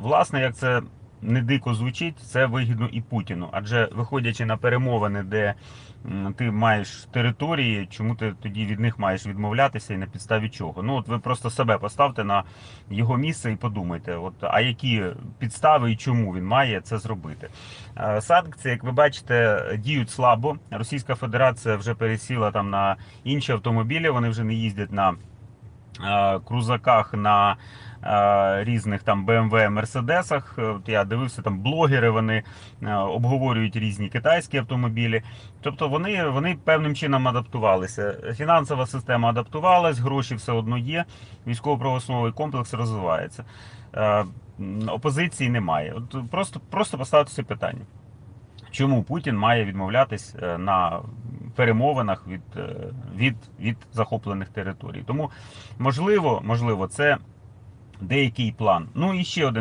Власне, як це не дико звучить, це вигідно і Путіну. Адже виходячи на перемовини, де ти маєш території, чому ти тоді від них маєш відмовлятися і на підставі чого? Ну от ви просто себе поставте на його місце і подумайте, от а які підстави і чому він має це зробити. Санкції, як ви бачите, діють слабо. Російська Федерація вже пересіла там на інші автомобілі. Вони вже не їздять на крузаках на е, різних там BMW, Мерседесах. Е, я дивився там блогери, вони е, обговорюють різні китайські автомобілі. Тобто вони, вони певним чином адаптувалися. Фінансова система адаптувалась, гроші все одно є. Військово-правословий комплекс розвивається. Е, Опозиції немає. От просто, просто поставте це питання. Чому Путін має відмовлятись е, на перемовинах від, е, від, від захоплених територій? Тому можливо, можливо, це деякий план. Ну і ще один